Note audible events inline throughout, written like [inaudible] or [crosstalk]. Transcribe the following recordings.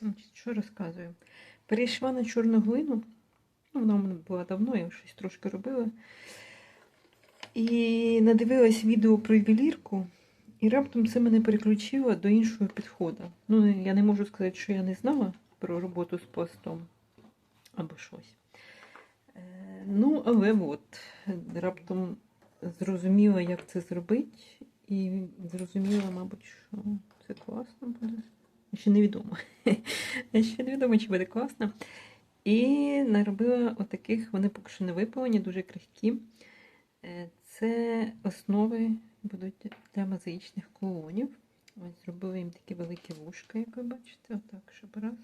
Значить, що розказую? Перейшла на чорну глину. Ну, вона в мене була давно, я щось трошки робила. І надивилась відео про ювелірку, і раптом це мене переключило до іншого підходу. Ну, я не можу сказати, що я не знала про роботу з пластом або щось. Е, Ну, але от, раптом зрозуміла, як це зробити, і зрозуміла, мабуть, що це класно буде. Ще невідомо. [laughs] Ще невідомо, чи буде класно. І наробила отаких, вони поки що не випалені, дуже крихкі. Е, Це основи будуть для мозаїчних колонів. Ось зробила їм такі великі вушка, як ви бачите, отак, щоб раз.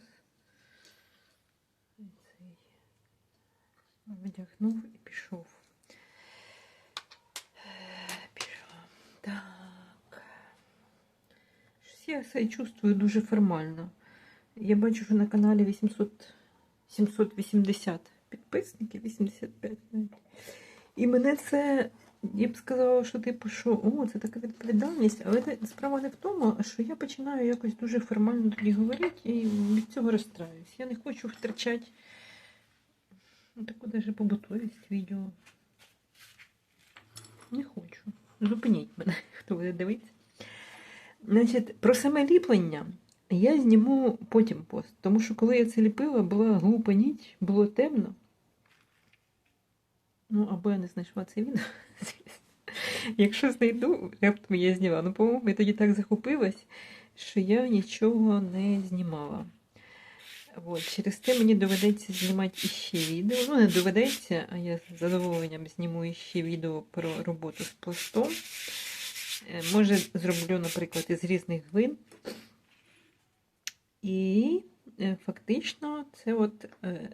Видягнув і пішов. Е, Пішов. Так. Я себе чувствую дуже формально. Я бачу, що на каналі 800, 780 підписників, 85 навіть. І мене це, я б сказала, що типу, що о, це така відповідальність, але це, справа не в тому, що я починаю якось дуже формально тоді говорити і від цього розстраюсь. Я не хочу втрачати ну, таку даже побутовість відео. Не хочу. Зупиніть мене, [laughs] хто буде дивитися. Значить, про саме ліплення я зніму потім пост. Тому що коли я це ліпила, була глупа ніч, було темно. Ну, або я не знайшла це відео. [laughs] Якщо знайду, раптом я зняла. Ну, по-моєму, я тоді так захопилась, що я нічого не знімала. От, через те мені доведеться знімати іще відео. Ну, не доведеться, а я з задоволенням зніму іще відео про роботу з пластом. Е, Може, зроблю, наприклад, із різних глин. І е, фактично це от, е,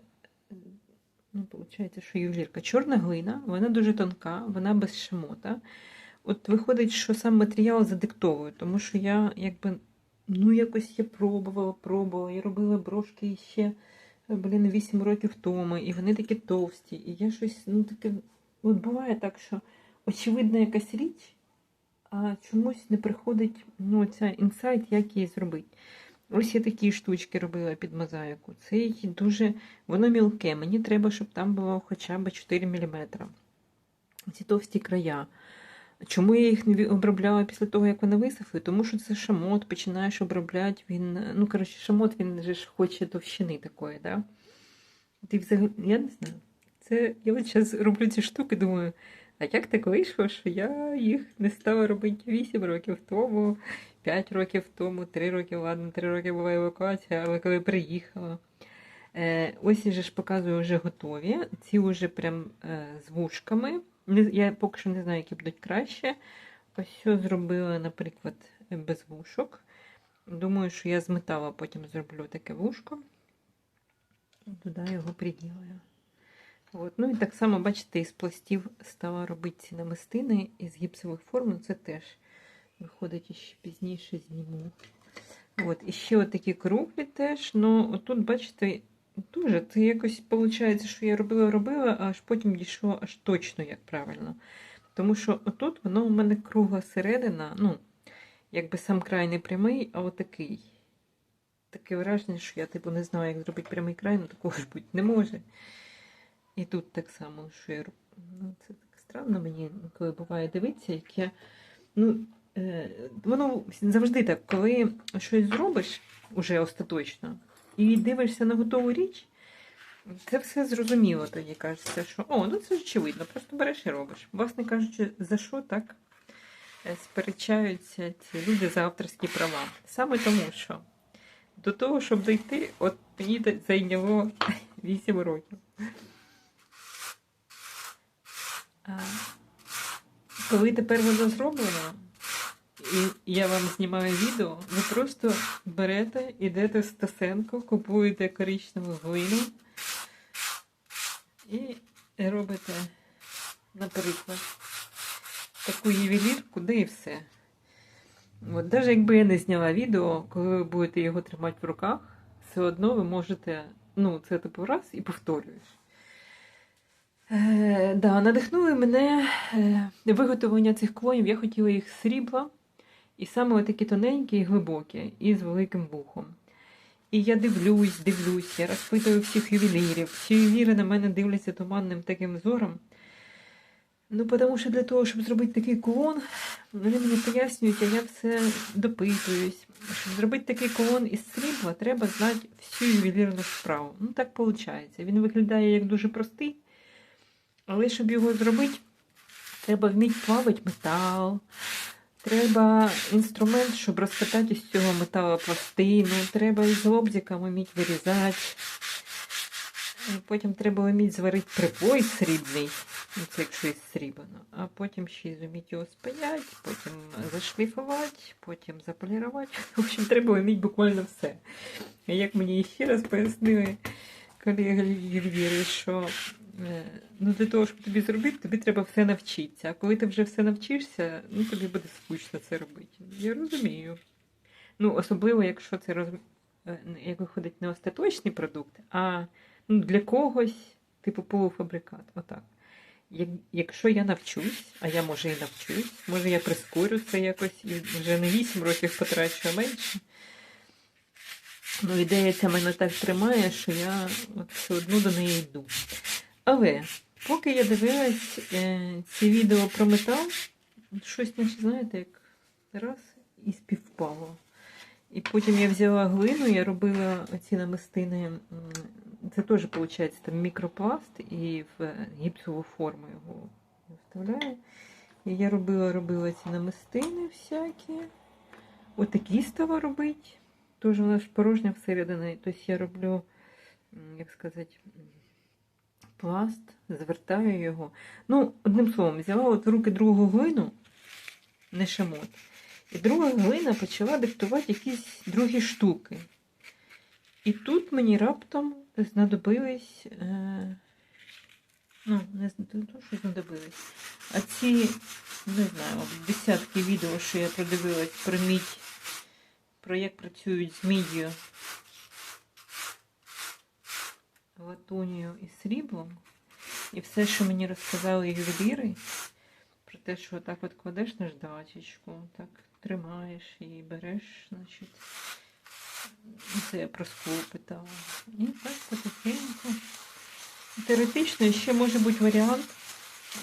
ну, виходить, що ювелірка. Чорна глина, вона дуже тонка, вона без шмота. От виходить, що сам матеріал задиктовую, тому що я якби, ну якось я пробувала, пробувала, я робила брошки ще, блін, 8 років тому, і вони такі товсті, і я щось, ну таке, от буває так, що очевидна якась річ, а чомусь не приходить ну, ця інсайт, як її зробити. Ось я такі штучки робила під мозаїку. Це дуже, воно мілке. Мені треба, щоб там було хоча б 4 мм. Ці товсті края. Чому я їх не обробляла після того, як вони висохли? Тому що це шамот, починаєш обробляти, він, ну, коротше, шамот він же ж хоче товщини такої, да? Ти взагалі, я не знаю. Це я от зараз роблю ці штуки, думаю, а як так вийшло, що я їх не стала робити 8 років тому, 5 років тому, 3 роки, ладно, 3 роки була евакуація, але коли приїхала. Е, ось я ж показую вже готові. Ці вже прям е, з вушками. Я поки що не знаю, які будуть краще. Ось що зробила, наприклад, без вушок. Думаю, що я з металу потім зроблю таке вушко. Туди його приділаю. От. Ну і так само, бачите, із пластів стала робити ці намистини із гіпсових форм. Ну, Це теж виходить ще пізніше зніму. От. І ще от такі круглі теж. Ну, отут, бачите, дуже це якось виходить, що я робила-робила, аж потім дійшло аж точно, як правильно. Тому що отут воно у мене кругла середина, ну, якби сам край не прямий, а отакий. Таке враження, що я типу не знаю, як зробити прямий край, ну такого ж бути не може. І тут так само, що я ну, це так странно мені, коли буває дивитися, як я. Ну, е, воно завжди так, коли щось зробиш уже остаточно, і дивишся на готову річ, це все зрозуміло тоді кажеться, що о, ну це очевидно, просто береш і робиш. Власне кажучи, за що так е, сперечаються ці люди за авторські права? Саме тому, що до того, щоб дійти, от мені зайняло [laughs] 8 років. Коли тепер воно зроблено, і я вам знімаю відео, ви просто берете, йдете в Стасенко, купуєте коричневу глину і робите, наприклад, таку ювелірку, де і все. От, навіть якби я не зняла відео, коли ви будете його тримати в руках, все одно ви можете, ну, це типу раз і повторюєш. Е, да, надихнули мене е, виготовлення цих клонів. Я хотіла їх срібла, і саме такі тоненькі і глибокі, і з великим вухом. І я дивлюсь, дивлюсь, я розпитую всіх ювелірів. Всі ювеліри на мене дивляться туманним таким зором. Ну, тому що для того, щоб зробити такий кулон, вони мені пояснюють, а я все допитуюсь. Щоб зробити такий кулон із срібла, треба знати всю ювелірну справу. Ну, так виходить. Він виглядає як дуже простий, але щоб його зробити, треба вміти плавити метал. Треба інструмент, щоб розкатати з цього металу пластину. Треба із лобзиком вміти вирізати. Потім треба вміти зварити припой срібний, це якщо із срібано, а потім ще й зуміти його спаяти, потім зашліфувати, потім заполірувати. В общем, треба вміти буквально все. Як мені ще раз пояснили колеги ювеліри, що ну, для того, щоб тобі зробити, тобі треба все навчитися. А коли ти вже все навчишся, ну тобі буде скучно це робити. Я розумію. Ну, особливо, якщо це роз... е, як виходить не остаточний продукт, а ну, для когось, типу полуфабрикат. Отак. Як, якщо я навчусь, а я може і навчусь, може я прискорю це якось і вже не 8 років потрачу, а менше. Ну, ідея ця мене так тримає, що я от все одно до неї йду. Але поки я дивилась е, ці відео про метал, щось, наче, знаєте, як раз і співпало. І потім я взяла глину, я робила ці намистини. Це теж, виходить, там мікропласт і в гіпсову форму його вставляю. І я робила, робила ці намистини всякі. Отакі стала робити. Теж вона ж порожня всередині. Тобто я роблю, як сказати, пласт, звертаю його. Ну, одним словом, взяла от в руки другу глину, не шамот. І друга глина почала диктувати якісь другі штуки. І тут мені раптом знадобились. Е, ну, не з- не то, що знадобились, а ці, не знаю, десятки відео, що я продивилась про мідь, про як працюють з міддю, латунію і сріблом. І все, що мені розказали ювеліри, про те, що так от кладеш наждачечку, так тримаєш і береш, значить. Це я про скло питала. І так потихеньку. Теоретично ще може бути варіант,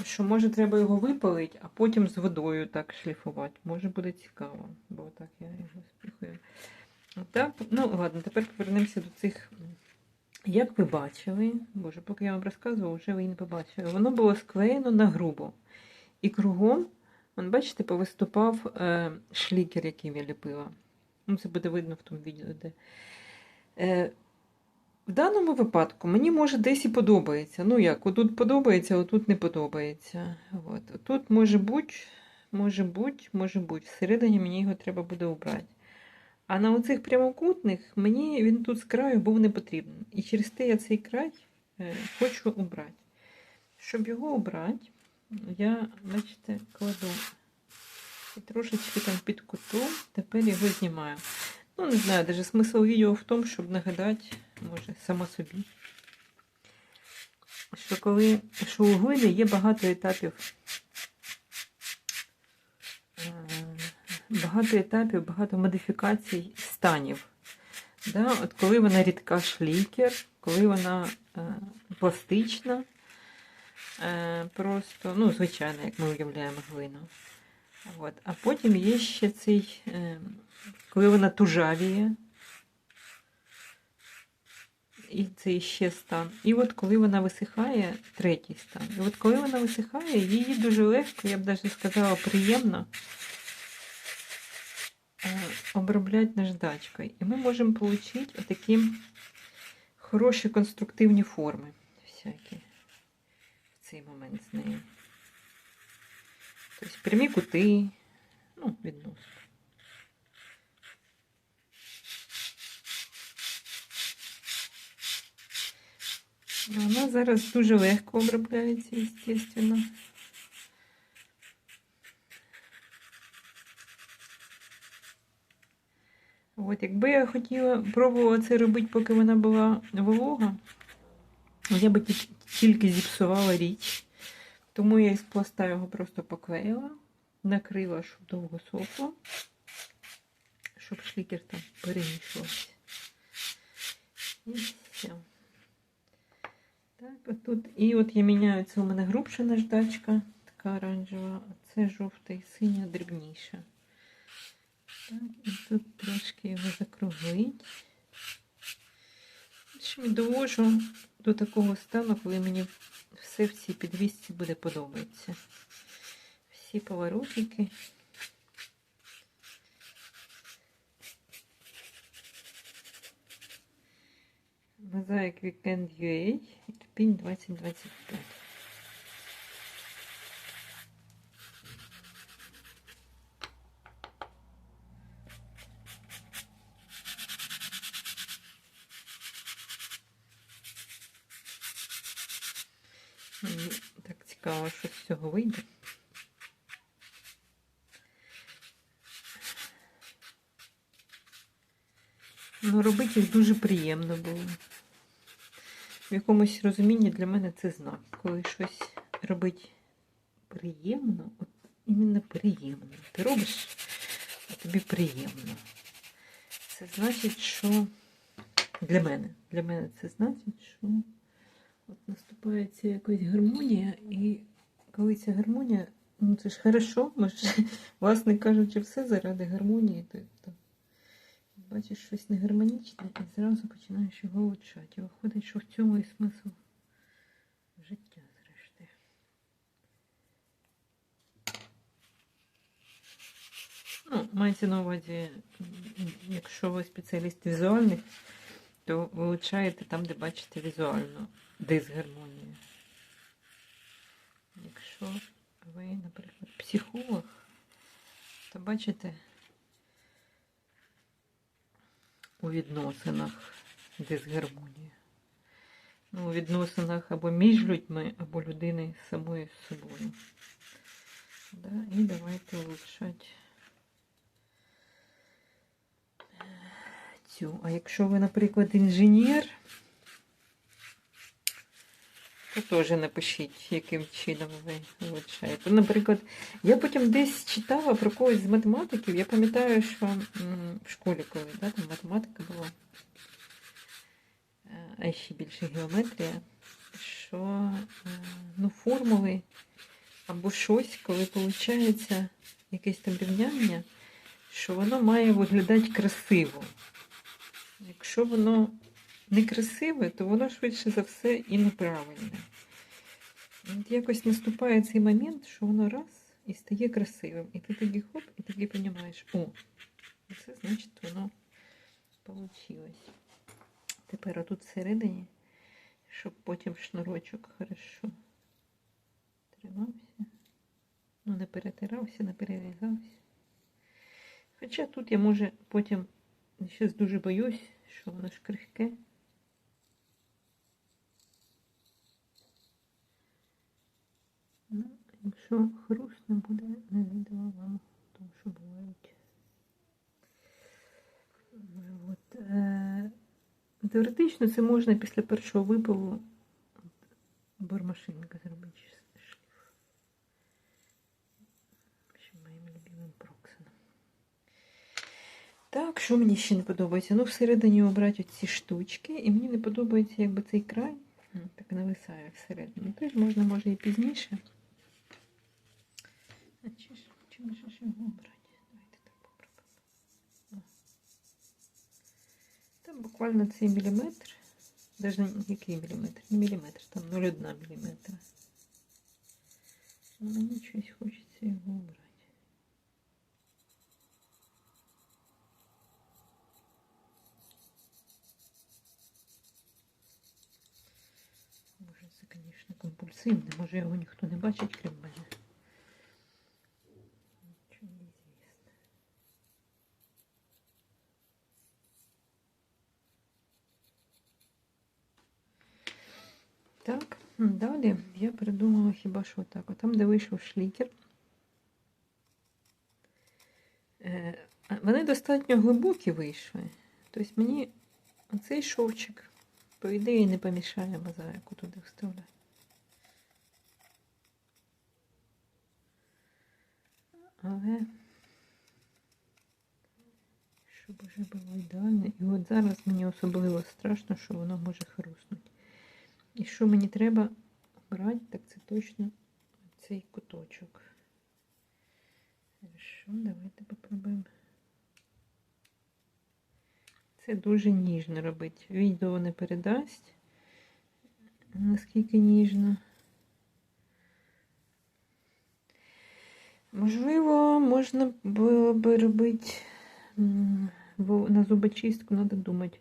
що може треба його випалити, а потім з водою так шліфувати. Може буде цікаво, бо так я його спіхую. Так, ну ладно, тепер повернемося до цих. Як ви бачили, боже, поки я вам розказувала, вже ви і не побачили. Воно було склеєно на грубо. І кругом, вон, бачите, повиступав е, шлікер, який я ліпила. Ну, це буде видно в тому відео, де. Е, в даному випадку мені може десь і подобається. Ну як, отут подобається, отут не подобається. От. Тут може бути, може бути, може бути. Всередині мені його треба буде обрати. А на оцих прямокутних мені він тут з краю був не потрібен. І через те я цей край е, хочу обрати. Щоб його обрати, я, бачите, кладу і трошечки там під кутом, тепер його знімаю. Ну, не знаю, даже смисл відео в тому, щоб нагадати, може, сама собі, що коли що у глини є багато етапів. е, Багато етапів, багато модифікацій станів. Да? От коли вона рідка шлікер, коли вона е, пластична, е, просто, ну, звичайно, як ми уявляємо глину. От. А потім є ще цей, е, коли вона тужавіє, і це ще стан. І от коли вона висихає, третій стан. І от коли вона висихає, її дуже легко, я б навіть сказала, приємно обробляти наждачкою. І ми можемо отримати отакі хороші конструктивні форми всякі в цей момент з нею. Тобто прямі кути, ну, відносно. Вона зараз дуже легко обробляється, естественно. От, якби я хотіла пробувала це робити, поки вона була волога, я би тільки зіпсувала річ. Тому я із пласта його просто поклеїла, накрила, щоб довго сопло, щоб шлікер там перемішувався. І все. Так, отут. І от я міняю, це у мене грубша наждачка, така оранжева, а це жовта і синя дрібніша. Так, і тут трошки його закруглить. Довожу до такого стану, коли мені все в цій підвісці буде подобатися. Всі поворотики. Мозаїк Weekend UA, Ірпінь 2025. Мені так цікаво, що з цього вийде. Ну, робити їх дуже приємно було. В якомусь розумінні для мене це знак. Коли щось робить приємно, от іменно приємно. Ти робиш, а тобі приємно. Це значить, що для мене, для мене це значить, що от наступає ця якась гармонія, і коли ця гармонія, ну це ж хорошо, ми ж, [laughs] власне кажучи, все заради гармонії. То, то бачиш щось негармонічне і зразу починаєш його влучати. І виходить, що в цьому і смисл життя, зрештою. Ну, мається на увазі, якщо ви спеціаліст візуальний, то вилучаєте там, де бачите візуально дисгармонію. Якщо ви, наприклад, психолог, то бачите у відносинах дисгармонію. Ну, у відносинах або між людьми, або людини самою з собою. Да? І давайте влучати цю. А якщо ви, наприклад, інженер, то теж напишіть, яким чином ви влучаєте. Наприклад, я потім десь читала про когось з математиків. Я пам'ятаю, що в школі, коли да, там математика була, а ще більше геометрія, що е, ну, формули або щось, коли виходить якесь там рівняння, що воно має виглядати красиво. Якщо воно некрасиве, то воно швидше за все і неправильне. От якось наступає цей момент, що воно раз і стає красивим. І ти тоді хоп, і тоді розумієш, о, це значить воно вийшло. Тепер отут всередині, щоб потім шнурочок хорошо тримався. Ну, не перетирався, не перерізався. Хоча тут я може потім Щось дуже боюсь, що воно ж крихке. Ну, якщо хрустне буде, не відео вам, тому що бувають. От, е, теоретично це можна після першого випиву бормашинка зробити шліф. Ще моїм любимим проксином. Так, що мені ще не подобається? Ну, всередині обрати ці штучки, і мені не подобається, якби цей край ну, так нависає всередині. Теж можна, може, і пізніше. А чи ж, чим же ж його обрати? Давайте так попробуємо. О. Там буквально цей міліметр. Даже не- який міліметр? Не міліметр, там 0,1 міліметра. Ну, Мені щось хочеться його обрати. Може, це, звісно, компульсивне. Може, його ніхто не бачить, крім мене. Так, далі я придумала хіба що так. Там, де вийшов шлікер. Е, Вони достатньо глибокі вийшли. Тобто мені оцей шовчик по ідеї не помішає мозаїку туди вставляти. Але щоб вже було ідеально. І от зараз мені особливо страшно, що воно може хруснути. І що мені треба брати, так це точно цей куточок. Хорошо, давайте попробуємо. Це дуже ніжно робити. Відео не передасть, наскільки ніжно. Можливо, можна було би робити бо на зубочистку, треба думати.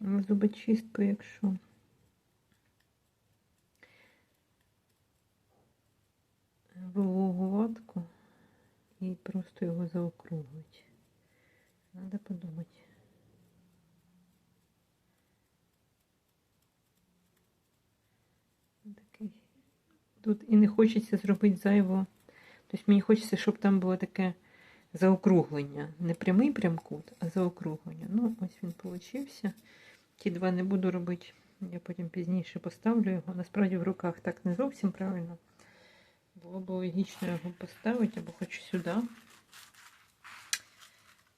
На зубочистку, якщо. Вологу ватку і просто його заокруглити. Треба подумати. Тут і не хочеться зробити зайво. Тобто мені хочеться, щоб там було таке заокруглення. Не прямий прям кут, а заокруглення. Ну, ось він получився. Ті два не буду робити. Я потім пізніше поставлю його. Насправді в руках так не зовсім правильно. Було б логічно його поставити, або хоч сюди.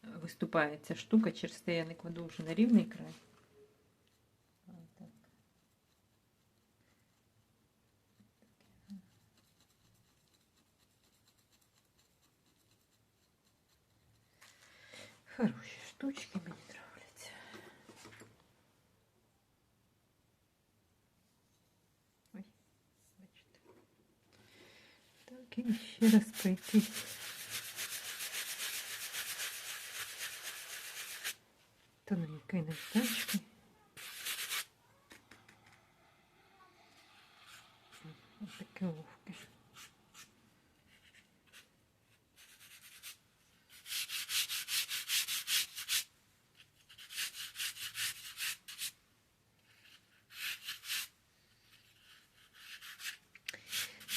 Виступає ця штука, через те я не кладу вже на рівний край. Хороші штучки мені нравляться. Ой, бачите. Так, і ще раз пройтись. Тоненькою наждачкою. Ось таке вовке.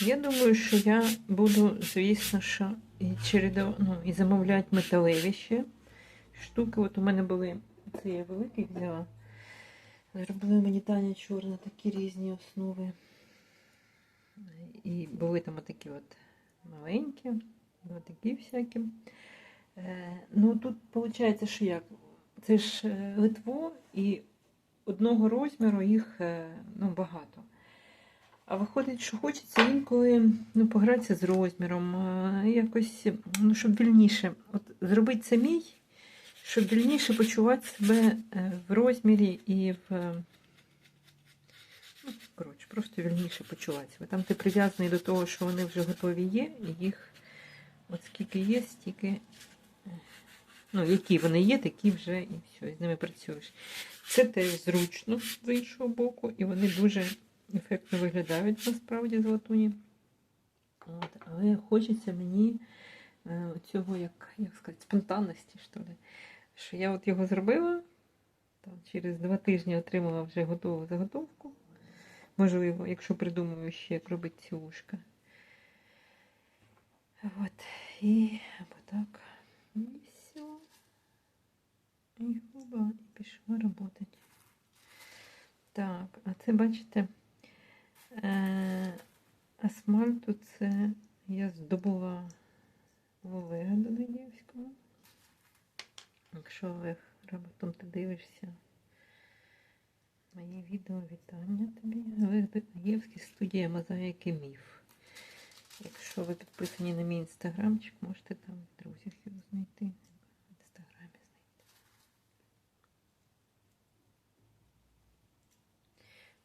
Я думаю, що я буду, звісно, що і чередо, ну, і замовляти металеві ще штуки. От у мене були, це я великий взяла. Зробили мені Таня чорна такі різні основи. І були там отакі от маленькі, отакі всякі. Е, ну тут виходить, що як? Це ж е, литво і одного розміру їх е, ну, багато. А виходить, що хочеться інколи ну, погратися з розміром, е, якось, ну, щоб вільніше. От зробити самій, щоб вільніше почувати себе е, в розмірі і в. е, Ну, коротше, просто вільніше почувати себе. Там ти прив'язаний до того, що вони вже готові є, і їх от скільки є, стільки. Ну, які вони є, такі вже і все, і з ними працюєш. Це теж зручно з іншого боку, і вони дуже ефектно виглядають насправді з латуні. От, але хочеться мені е, цього, як, як сказати, спонтанності, що ли. Що я от його зробила, там, через два тижні отримала вже готову заготовку. Можливо, якщо придумаю ще, як робити ці ушка. От, і або так. І все. І губа, і пішла працювати. Так, а це бачите, е, асмальту це я здобула в Олега Додаєвського. Якщо Олег, раптом ти дивишся моє відео, вітання тобі. Олег Додаєвський, студія Мозаїки Міф. Якщо ви підписані на мій інстаграмчик, можете там в друзях його знайти. В інстаграмі знайти.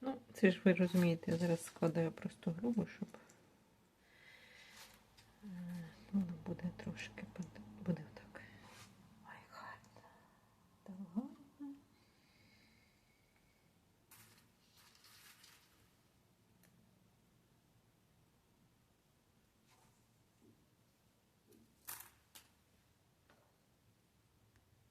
Ну, це ж ви розумієте, я зараз складаю просто грубо, щоб е, воно буде трошки под-